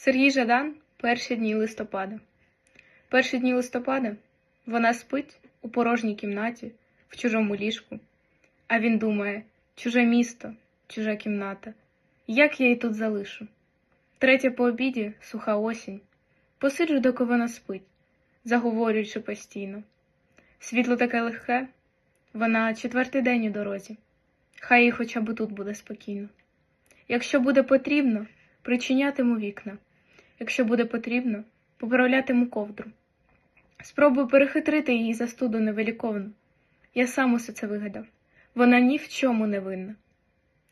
Сергій Жадан перші дні листопада. Перші дні листопада вона спить у порожній кімнаті, в чужому ліжку. А він думає: чуже місто, чужа кімната. Як я її тут залишу? Третя по обіді суха осінь. Посиджу, доки вона спить, заговорюючи постійно. Світло таке легке, вона четвертий день у дорозі. Хай їй хоча б тут буде спокійно. Якщо буде потрібно, причинятиму вікна. Якщо буде потрібно, поправлятиму ковдру. Спробую перехитрити її застуду невеликовну. Я сам усе це вигадав. Вона ні в чому не винна.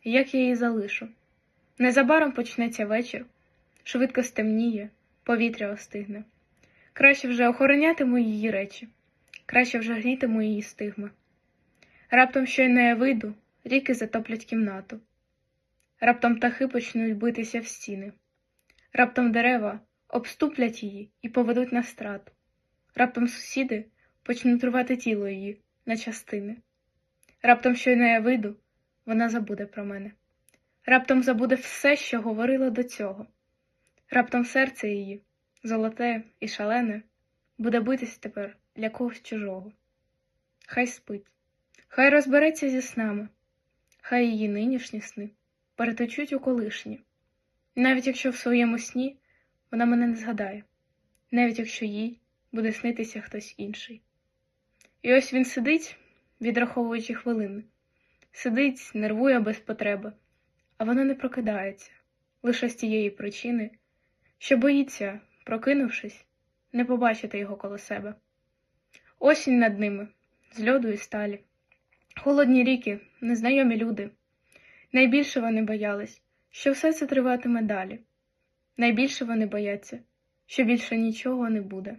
Як я її залишу? Незабаром почнеться вечір, швидко стемніє, повітря остигне. Краще вже охоронятиму її речі, краще вже грітиму її стигма. Раптом щойно я вийду, ріки затоплять кімнату. Раптом птахи почнуть битися в стіни. Раптом дерева обступлять її і поведуть на страту. Раптом сусіди почнуть рвати тіло її на частини. Раптом щойно я вийду, вона забуде про мене. Раптом забуде все, що говорила до цього. Раптом серце її, золоте і шалене, буде битись тепер для когось чужого. Хай спить, хай розбереться зі снами, хай її нинішні сни перетечуть у колишні. Навіть якщо в своєму сні вона мене не згадає, навіть якщо їй буде снитися хтось інший. І ось він сидить, відраховуючи хвилини, сидить, нервує без потреби, а вона не прокидається лише з тієї причини, що боїться, прокинувшись, не побачити його коло себе. Осінь над ними, з льоду і сталі, холодні ріки, незнайомі люди. Найбільше вони боялись, що все це триватиме далі. Найбільше вони бояться, що більше нічого не буде.